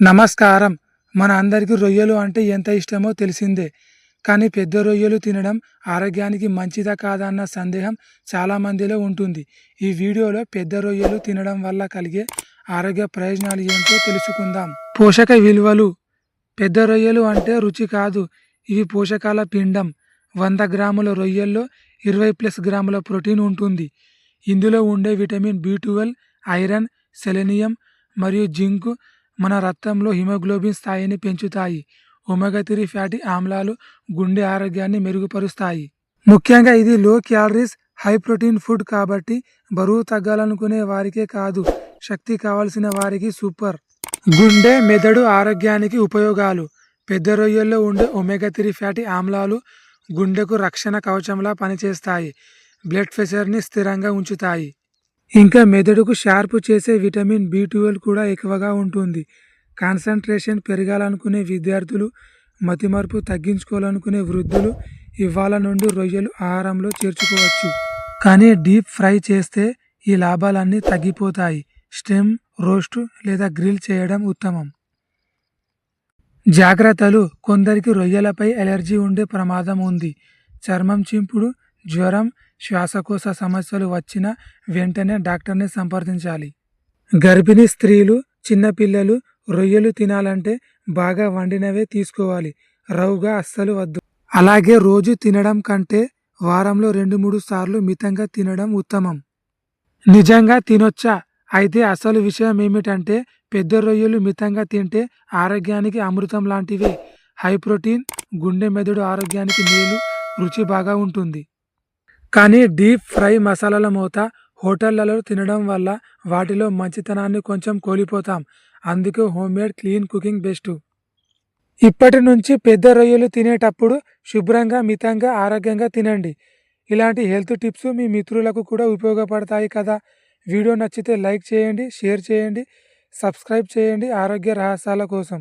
నమస్కారం. మన అందరికీ రొయ్యలు అంటే ఎంత ఇష్టమో తెలిసిందే. కానీ పెద్ద రొయ్యలు తినడం ఆరోగ్యానికి మంచిదా కాదా అన్న సందేహం చాలా మందిలో ఉంటుంది. ఈ వీడియోలో పెద్ద రొయ్యలు తినడం వల్ల కలిగే ఆరోగ్య ప్రయోజనాలు ఏంటో తెలుసుకుందాం. పోషక విలువలు. పెద్ద రొయ్యలు అంటే రుచి కాదు. ఇవి పోషకాల పిండం. వంద గ్రాముల రొయ్యల్లో ఇరవై ప్లస్ గ్రాముల ప్రోటీన్ ఉంటుంది. ఇందులో ఉండే విటమిన్ బి ఐరన్ సెలెనియం మరియు జింక్ మన రక్తంలో హిమోగ్లోబిన్ స్థాయిని పెంచుతాయి. ఒమెగా త్రీ ఫ్యాటీ ఆమ్లాలు గుండె ఆరోగ్యాన్ని మెరుగుపరుస్తాయి. ముఖ్యంగా ఇది లో క్యాలరీస్ హై ప్రోటీన్ ఫుడ్ కాబట్టి బరువు తగ్గాలనుకునే వారికే కాదు శక్తి కావాల్సిన వారికి సూపర్. గుండె మెదడు ఆరోగ్యానికి ఉపయోగాలు. పెద్ద రొయ్యల్లో ఉండే ఒమెగా త్రీ ఫ్యాటీ ఆమ్లాలు గుండెకు రక్షణ కవచంలా పనిచేస్తాయి. బ్లడ్ ప్రెషర్ని స్థిరంగా ఉంచుతాయి. ఇంకా మెదడుకు షార్ప్ చేసే విటమిన్ బి ట్వెల్వ్ కూడా ఎక్కువగా ఉంటుంది. కాన్సన్ట్రేషన్ పెరగాలనుకునే విద్యార్థులు మతిమరుపు తగ్గించుకోవాలనుకునే వృద్ధులు ఇవాళ నుండి రొయ్యలు ఆహారంలో చేర్చుకోవచ్చు. కానీ డీప్ ఫ్రై చేస్తే ఈ లాభాలన్నీ తగ్గిపోతాయి. స్టెమ్ రోస్ట్ లేదా గ్రిల్ చేయడం ఉత్తమం. జాగ్రత్తలు. కొందరికి రొయ్యలపై ఎలర్జీ ఉండే ప్రమాదం ఉంది. చర్మం చింపుడు జ్వరం శ్వాసకోశ సమస్యలు వచ్చిన వెంటనే డాక్టర్ని సంప్రదించాలి. గర్భిణీ స్త్రీలు చిన్నపిల్లలు రొయ్యలు తినాలంటే బాగా వండినవే తీసుకోవాలి. రవుగా అస్సలు వద్దు. అలాగే రోజు తినడం కంటే వారంలో రెండు మూడు సార్లు మితంగా తినడం ఉత్తమం. నిజంగా తినొచ్చా? అయితే అసలు విషయం ఏమిటంటే పెద్ద రొయ్యలు మితంగా తింటే ఆరోగ్యానికి అమృతం లాంటివే. హై ప్రోటీన్ గుండె మెదడు ఆరోగ్యానికి మేలు రుచి బాగా ఉంటుంది. కానీ డీప్ ఫ్రై మసాలాల మూత హోటళ్ళలో తినడం వల్ల వాటిలో మంచితనాన్ని కొంచెం కోల్పోతాం. అందుకే హోమ్మేడ్ క్లీన్ కుకింగ్ బెస్ట్. ఇప్పటి నుంచి పెద్ద రొయ్యలు తినేటప్పుడు శుభ్రంగా మితంగా ఆరోగ్యంగా తినండి. ఇలాంటి హెల్త్ టిప్స్ మీ మిత్రులకు కూడా ఉపయోగపడతాయి కదా. వీడియో నచ్చితే లైక్ చేయండి షేర్ చేయండి సబ్స్క్రైబ్ చేయండి ఆరోగ్య రహస్యాల కోసం.